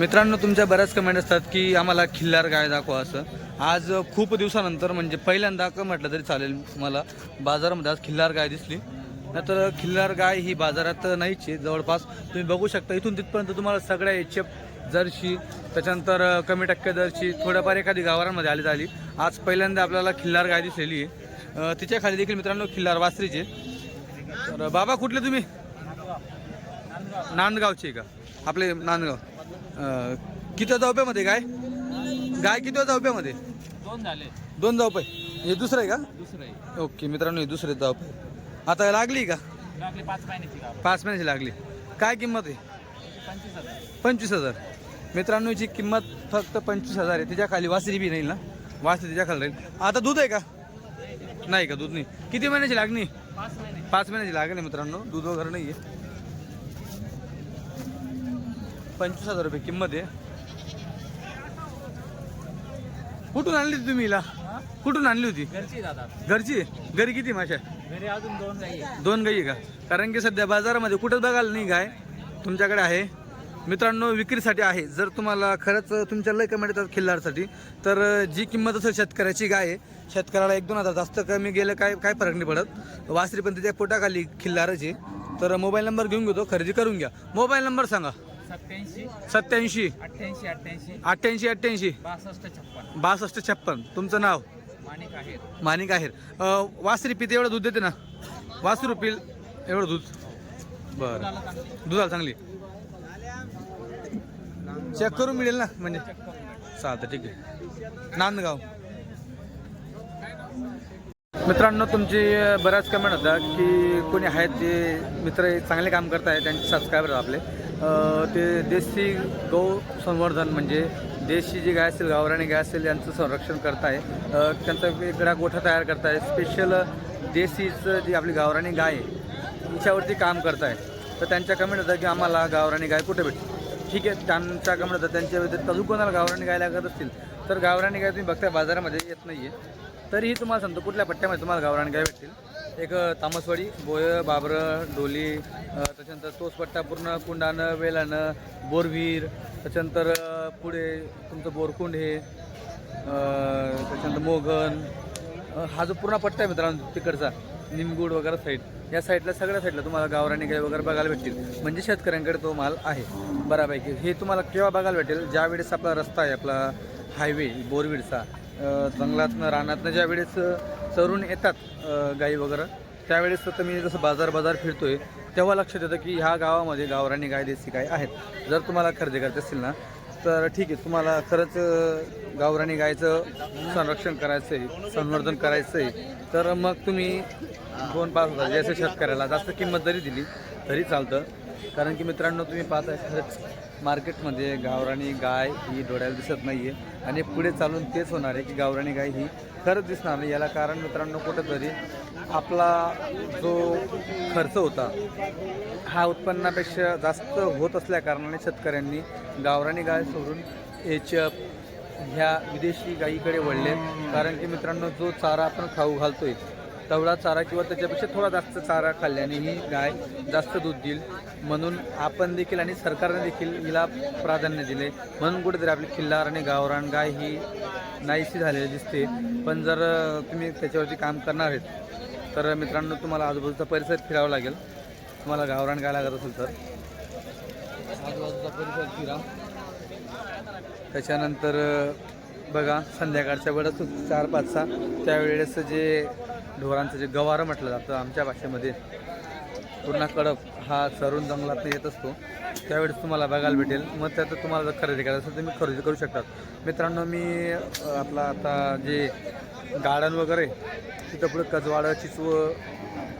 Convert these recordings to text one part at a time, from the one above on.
मित्रांनो तुमच्या बऱ्याच कमेंट असतात की आम्हाला खिल्लार गाय दाखवा असं. आज खूप दिवसानंतर म्हणजे पहिल्यांदा का म्हटलं तरी चालेल मला. बाजारामध्ये आज खिल्लार गाय दिसली. नाहीतर खिल्लार गाय ही बाजारात नाहीच आहे जवळपास तुम्ही बघू शकता. इथून तिथपर्यंत तुम्हाला सगळ्या एच एफ जर्शी त्याच्यानंतर कमी टक्के जर्शी थोड्याफार एखादी गावारांमध्ये आली झाली. आज पहिल्यांदा आपल्याला खिल्लार गाय दिसलेली. आहे तिच्या खाली देखील मित्रांनो खिल्लार वासरीचे. तर बाबा कुठले तुम्ही? नांदगावचे का? आपले नांदगाव. किती जावप्यामध्ये गाय? गाय किती जावप्यामध्ये दोन झाले. दोन जावपे हे दुसरं आहे का? दुसरं आहे. ओके मित्रांनो हे दुसरे जावपे आता लागली का? लागले पाच महिन्याची गाव पाच महिन्याची लागली. काय किंमत आहे? पंचवीस हजार. पंचवीस हजार. मित्रांनो याची किंमत फक्त पंचवीस हजार आहे. तिच्या खाली वासरी बी राहील ना? वासरी तिच्या खाली राहील. आता दूध आहे का? नाही का? दूध नाही. किती महिन्याची लागणी? पाच महिने. पाच महिन्याची लागेल मित्रांनो. दूध वगैरे नाही आहे पंचवीस हजार रुपये किंमत आहे. कुठून आणली होती तुम्ही हिला? कुठून आणली होती? घरची दादा. घरची? घरी किती माशा घरी अजून दोन गाई. दोन गाई का? कारण की सध्या बाजारामध्ये कुठं बघायला नाही गाय. तुमच्याकडे आहे. मित्रांनो विक्रीसाठी आहे. जर तुम्हाला खरंच तुमच्या लय कमेंट येतात खिल्लारसाठी तर जी किंमत असेल शेतकऱ्याची गाय आहे शेतकऱ्याला एक दोन हजार जास्त कमी गेलं काय काय फरक नाही पडत. वासरी पण त्याच्या पोटाखाली खिल्लारची तर मोबाईल नंबर घेऊन घेतो खरेदी करून घ्या. मोबाईल नंबर सांगा. सत्याऐंशी सत्याऐंशी. अठ्ठ्याऐंशी अठ्ठ्याऐंशी. अठ्ठ्याऐंशी अठ्ठ्याऐंशी. बासष्ट छप्पन. बासष्ट छप्पन. तुमचं नाव? माणिक आहेत मानिक आहेर. अ, वासरी पिते एवढं दूध देते ना? वासरू पिल एवढं दूध. बरं. दुधाला चांगली. चेक करून मिळेल ना म्हणजे? चालतं ठीक आहे. नांदगाव. मित्रांनो तुमची बऱ्याच कमेंट होता की कोणी आहेत जे मित्र चांगले काम करत आहेत त्यांचे सबस्क्रायबर आपले. ते देशी गौ संवर्धन म्हणजे देशी जी गाय असेल गावराणी गाय असेल यांचं संरक्षण करताय. त्यांचा वेगळा गोठा तयार करताय. स्पेशल देशीचं जी आपली गावराणी गाय आहे हिच्यावरती काम करताय. तर त्यांच्या कमेंट होतं की आम्हाला गावराणी गाय कुठे भेटते ठीक आहे त्यांच्या कमेंट होता त्यांच्या व्यतिरिक्त अजून कोणाला गावराणी गाय लागत असतील? तर गावराणी गाय तुम्ही बघताय बाजारामध्ये येत नाही आहे तरीही तुम्हाला सांगतो कुठल्या पट्ट्यामध्ये तुम्हाला गावराणी गाय भेटतील? एक तामसवाडी बोय बाबरं डोली त्याच्यानंतर तोच पट्टा पूर्ण कुंडानं वेलानं बोरवीर त्याच्यानंतर पुढे तुमचं बोरकुंड हे त्याच्यानंतर मोगन हा जो पूर्ण पट्टा आहे मित्रांनो तिकडचा निमगुड वगैरे साईड या साईडला सगळ्या साईडला तुम्हाला गावरानी गाय वगैरे बघायला भेटतील. म्हणजे शेतकऱ्यांकडे तो माल आहे बऱ्यापैकी. हे तुम्हाला केव्हा बघायला भेटेल? ज्यावेळेस आपला रस्ता आहे आपला हायवे बोरवीडचा जंगलातनं रानातनं ज्या वेळेस चरून येतात गाई वगैरे त्यावेळेस तर मी जसं बाजार बाजार आहे तेव्हा लक्षात येतं की ह्या गावामध्ये गावरानी गाय देशी गाय आहेत. जर तुम्हाला खरेदी करत असतील ना तर ठीक आहे तुम्हाला खरंच गावरानी गायचं संरक्षण करायचं आहे संवर्धन करायचं आहे तर मग तुम्ही दोन पाच हजार जसे शेतकऱ्याला जास्त किंमत जरी दिली तरी चालतं. कारण की मित्रांनो तुम्ही पाहताय खरंच मार्केटमध्ये गावरानी गाय ही डोळ्याला दिसत नाही आहे आणि पुढे चालून तेच होणार आहे की गावरानी गाय ही खरंच दिसणार नाही. याला कारण मित्रांनो कुठंतरी आपला जो खर्च होता हा उत्पन्नापेक्षा जास्त होत असल्याकारणाने शेतकऱ्यांनी गावरानी गाय सोडून एच एफ ह्या विदेशी गायीकडे वळले. कारण की मित्रांनो जो चारा आपण खाऊ घालतोय तेवढा चारा किंवा त्याच्यापेक्षा थोडा जास्त चारा खाल्ल्याने ही गाय जास्त दूध देईल. म्हणून आपण देखील आणि सरकारने देखील हिला प्राधान्य दिले. म्हणून कुठेतरी आपली खिल्लार आणि गावरान गाय ही नाहीशी झालेली दिसते. पण जर तुम्ही त्याच्यावरती काम करणार आहेत तर मित्रांनो तुम्हाला आजूबाजूचा परिसर फिरावा लागेल. तुम्हाला गावरान गाय लागत असेल तर. आजूबाजूचा परिसर फिरा. त्याच्यानंतर बघा संध्याकाळच्या वेळेस चार पाच सहा त्यावेळेस जे ढोरांचं जे गवारं म्हटलं जातं आमच्या भाषेमध्ये पूर्ण कडप हा सरून जंगलात येत असतो. त्यावेळेस तुम्हाला बघायला भेटेल. मग त्यात तुम्हाला जर खरेदी करायचं असेल तर तुम्ही खरेदी करू शकतात. मित्रांनो मी आपला आता जे गार्डन वगैरे तिथं पुढे कजवाडं चिचव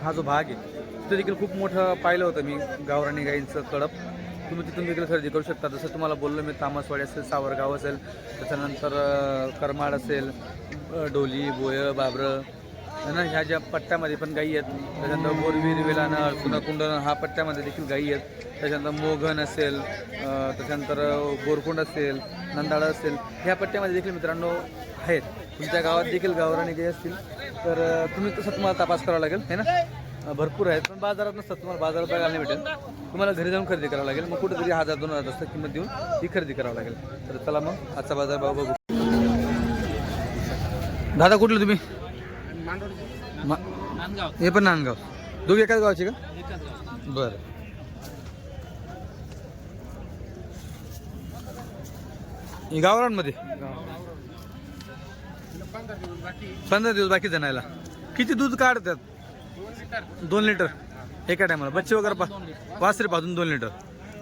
हा जो भाग आहे तिथं देखील खूप मोठं पाहिलं होतं मी गावराणी गाईंचं कडप तुम्ही तिथून देखील खरेदी करू शकता. जसं तुम्हाला बोललो मी तामसवाडी असेल सावरगाव असेल त्याच्यानंतर करमाड असेल डोली बोय बाबरं ना ह्या ज्या पट्ट्यामध्ये पण गायी आहेत त्याच्यानंतर बोरवीर वेलानं अडचुना कुंडन हा पट्ट्यामध्ये देखील गायी आहेत. त्याच्यानंतर मोघन असेल त्याच्यानंतर बोरकुंड असेल नंदाळा असेल ह्या पट्ट्यामध्ये देखील मित्रांनो आहेत. तुमच्या गावात देखील गावराणी गाई असतील. तर तुम्ही तसं तुम्हाला तपास करावा लागेल है ना? भरपूर आहेत पण बाजारात नसतात तुम्हाला बाजारात बघायला नाही भेटेल. तुम्हाला घरी जाऊन खरेदी करावं लागेल. मग कुठेतरी हजार दोन हजार असतं किंमत देऊन ती खरेदी करावं लागेल. तर चला मग आजचा बाजार भाव बघू. दादा कुठलं तुम्ही? मा- नांदगाव हे पण नांदगाव. दोघे एकाच गावचे का? एकच गाव. बरं गावरांमध्ये पंधरा दिवस बाकी जणायला. किती दूध काढतात? दोन लिटर. एका टायमाला बच्चे वगैरे पा वासरे पाजून दोन लिटर.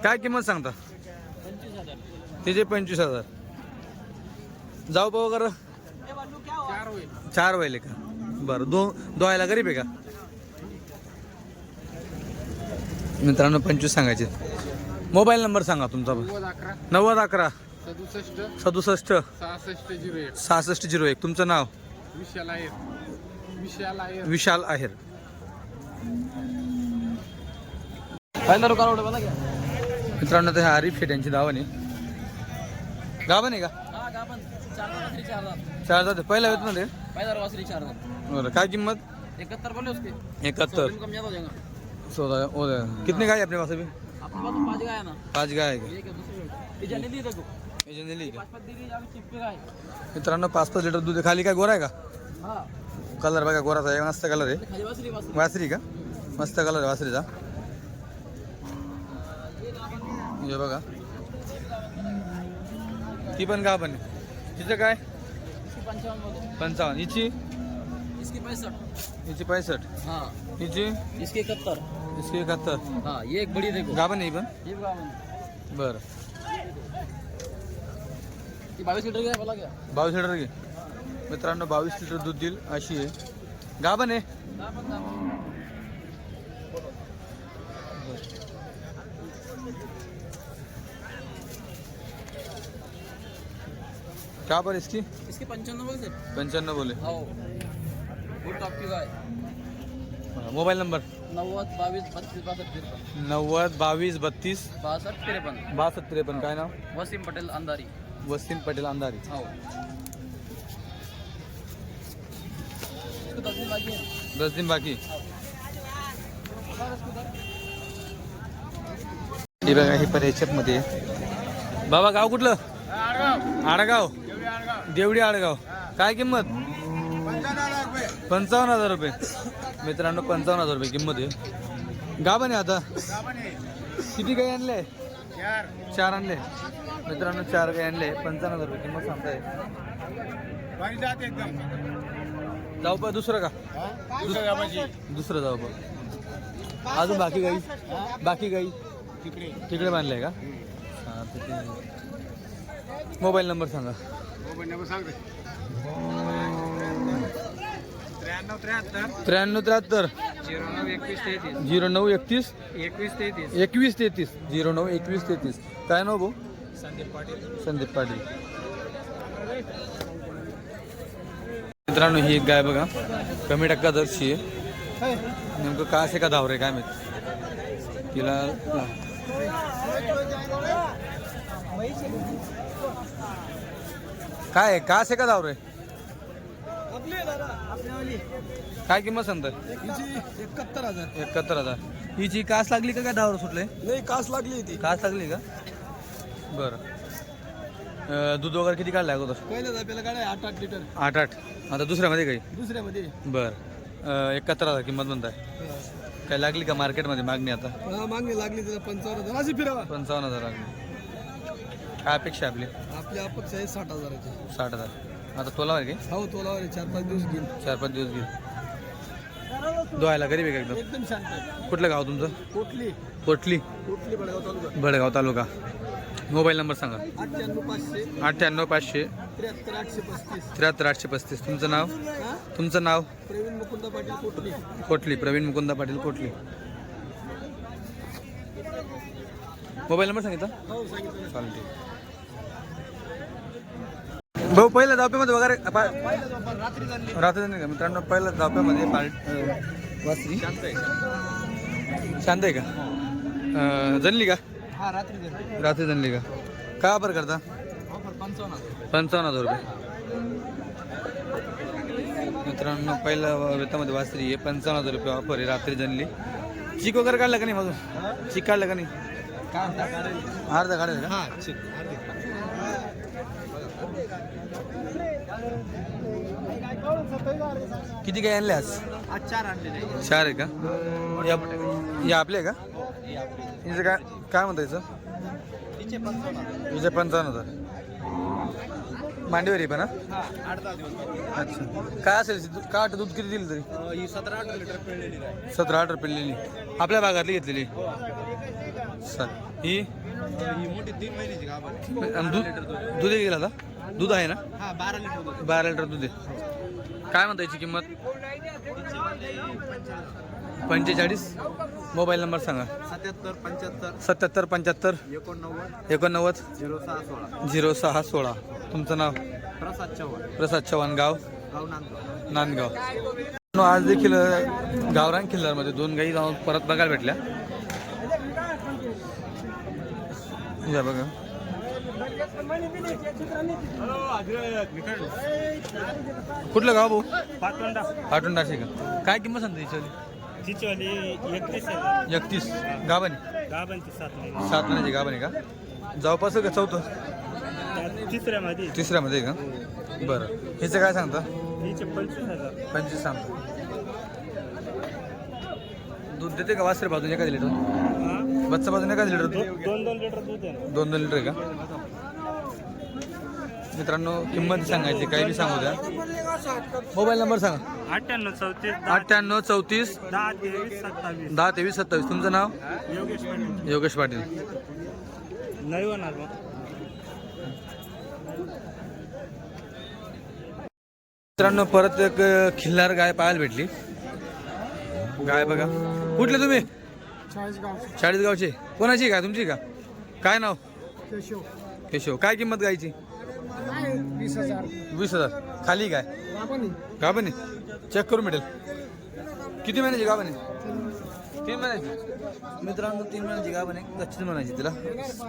काय किंमत सांगता? पंचवीस हजार त्याचे पंचवीस हजार. जाऊ पा वगैरे? चार होईल. चार व्हायले का? बरं दोन दोहायला गरीब आहे का? मित्रांनो पंचवीस सांगायचे. मोबाईल नंबर सांगा तुमचा. नव्वद अकरा. सदुसष्ट. सदुसष्ट. सहासष्ट झिरो एक. सहासष्ट झिरो एक. तुमचं नाव? विशाल आहे विशाल आहे विशाल आहेर. मित्रांनो ते आरिफ शेट यांची दावण आहे. गाभण आहे का? चार जाते पहिला येत मध्ये पहिला वासरी चार बरं काय किंमत? इकहत्तर बोले उसके. कम ज़्यादा हो. जाएगा कितने गाय है अपने पास अभी? अपने पास तो पाँच गाय है ना. पाच गाय आहे का एक है दूसरी ये दी देखो. का पाँच पाँच दी जावे चिपके गाय मित्रांनो पाच पाच लिटर दूध आहे. खाली काय गोरा आहे का? हाँ. कलर बघा गोराचा आहे मस्त कलर आहे. खाली वासरी वासरी. वासरी का? मस्त कलर आहे वासरीचा. हे बघा. ती पण का पण तिचं काय? बोले पंचावन्न. हिची? इसकी पैंसठ। हिची पैंसष्ट हाँ। हिची इसके इकहत्तर। इसकी एकाहत्तर हाँ ये एक बड़ी देखो। गाभण आहे ही पण? ये भी गावन बरं। ये बाईस लीटर की है बोला क्या? बावीस लिटर घे मित्रांनो बावीस लिटर दूध देईल अशी आहे. गाभण आहे? का बरं इसकी? इसके पंचानवे बोले। पंच्याण्णव बोले। आओ मोबाईल नंबर? नव्वद बावीस बत्तीस बासष्ट तिरपन नव्वद बावीस बत्तीस बासष्ट तिरपन बासष्ट त्रेपन्न. काय नाव? वसीम पटेल अंधारी. वसीम पटेल अंधारी. इसको दस दिन बाकी है दस दिन बाकी. हे. बघा हे पण मध्ये आहे. बाबा गाव कुठलं? आडगाव. देवडी आडगाव. काय किंमत? पंचावन्न हजार रुपये. मित्रांनो पंचावन्न हजार रुपये किंमत आहे. गाबन आहे आता. किती काही आणले? चार आणले. मित्रांनो चार काही आणले. पंचावन्न हजार रुपये किंमत सांगताय. जाऊ पा दुसरं का? दुसरं जाऊ पा अजून बाकी काही बाकी काही तिकडे बांधलंय का? मोबाईल नंबर सांगा. मोबाईल नंबर सांगते त्र्याण्णव त्र्याहत्तर. झिरो नऊ एकतीस. एकवीस तेहतीस. एकवीस तेहतीस. झिरो नऊ एकवीस तेहतीस. काय नाव भाऊ? संदीप पाटील. संदीप पाटील. मित्रांनो ही एक गाय बघा. कमी टक्का दर्शी आहे. नेमकं का असे का धावरे काय माहीत? तिला काय आहे? का असे का धावरे काय किंमत सांगताय? एकाहत्तर हजार. एकाहत्तर हजार. हिची कास लागली का काय धावर सुटले नाही कास लागली होती. कास लागली का? बरं. अं, दूध वगैरे किती काढलं अगोदर? पहिल्या गाड्या आठ आठ लिटर. आठ आठ. आता दुसऱ्यामध्ये काही? दुसऱ्यामध्ये. बरं. एकाहत्तर हजार किंमत म्हणताय. काय लागली का मार्केटमध्ये मागणी आता? हा, मागणी लागली त्याला पंचावन्न हजार. अशी फिरावा. पंचावन्न हजार लागली. काय अपेक्षा आहे आपली? आपली अपेक्षा आहे साठ हजाराची. साठ हजार. आता तोलावर आहे हो तोलावर आहे, चार पाच दिवस घेईन की चार पाच दिवस घेईल धुवायला गरीब आहे का एकदम? एकदम शांत. कुठलं गाव तुमचं? कोटली. कोटली. कोटली बडगाव तालुका. बडगाव तालुका. मोबाईल नंबर सांगा. अठ्ठ्याण्णव पाचशे. त्र्याहत्तर आठशे पस्तीस. तुमचं नाव? तुमचं नाव? प्रवीण मुकुंद पाटील कोटली. कोटली. प्रवीण मुकुंदा पाटील कोटली. मोबाईल नंबर सांगितला? हो सांगितलं. चालेल ठीक भाऊ पहिल्या धावप्यामध्ये वगैरे पा- रात्री नाही का मित्रांनो पहिल्या धावप्यामध्ये पार्ट वासरी. शांत आहे का? अं, जनली का? हा रात्री जनली का? का बरं करता? पंचावन्न हजार. रुपये. मित्रांनो पहिल्या वेतामध्ये वासरी आहे. पंचावन्न हजार रुपये ऑफर आहे. रात्री जनली चिक वगैरे काढलं का नाही मधून चिक काढलं का नाही? काय अर्धा काढेल का? हा किती काय आणले आज? आज चार आणले चार आहे का? या या आपले आहे का? हे हिचं काय काय म्हणता हिचं? तिचे पंचावन्न हिचे पंचावन्न हजार. मांडीवर आहे पण हा? हा आठ दहा दिवस अच्छा. काय असेल? काय वाटतं दूध किती दिलं तरी? अं, ही सतरा अठरा लिटर पिळलेली आहे. सतरा अठरा पिल्लेली आपल्या भागातली घेतलेली? सर ही? ही मोठी तीन महिन्याची गाभण आणि दूध दूध गेला आता दूध आहे ना? हा बारा लिटर दूध. बारा लिटर दूध आहे. काय म्हणता याची किंमत? पंचेचाळीस? मोबाईल नंबर सांगा. सत्याहत्तर पंच्याहत्तर सत्याहत्तर पंच्याहत्तर एकोणनव्वद एकोणनव्वद झिरो सहा सोळा. झिरो सहा सोळा. तुमचं नाव? प्रसाद चव्हाण. प्रसाद चव्हाण. गाव? गाव नांदगाव. नांदगाव. नो, आज देखील अ, गावरान किल्ल्यामध्ये दोन गाई जाऊन परत बघायला भेटल्या. या बघा. कुठलं गाव भाऊ? पातोंडा पाटून का? काय किंमत सांगते तिचीवाली एकतीस एकतीस. गाभण गाबांची सात सात महिन्याची आहे का? जवळपास का चौथं? तिसऱ्यामध्ये. तिसऱ्यामध्ये का? बरं. हिचं काय सांगता? तिचे पंचवीस हजार. पंचवीस सांगता. दूध देते का? वासरे बाजून एका लिटर? हा? बच्चा बाजून एका लिटर दूध? दोन दोन लिटर दूध दोन दोन लिटर का? मित्रांनो किंमत सांगायची काही बी सांगू द्या. मोबाईल नंबर सांगा. अठ्ठ्याण्णव चौतीस अठ्ठ्याण्णव चौतीस दहा तेवीस सत्तावीस. दहा तेवीस सत्तावीस. तुमचं नाव? योगेश पाटील. योगेश पाटील. नाही होणार मग. मित्रांनो परत एक अ, खिल्लार गाय पाहायला भेटली. गाय बघा. कुठले तुम्ही? चाळीसगावचे. कोणाची का तुमची का? काय नाव? केशव. काय किंमत गायची? वीस हजार. वीस हजार. खाली काय? गाभणी चेक करून भेटेल किती महिन्याची गाभणी तीन महिन्याची? मित्रांनो तीन महिन्याची गाभण गच्चीत म्हणायची तिला.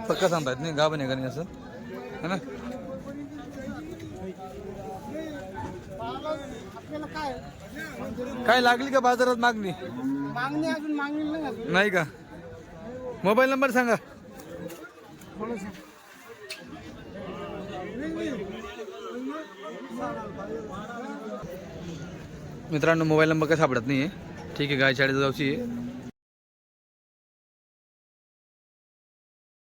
पक्का सांगता येत नाही गाभण का नाही असं. है ना? काय? लागली का बाजारात मागणी? मागणी अजून मागणी नाही का? मोबाईल नंबर सांगा. मित्रांनो मोबाईल नंबर काय सापडत नाही आहे ठीक आहे गाय चाळीस जाऊची आहे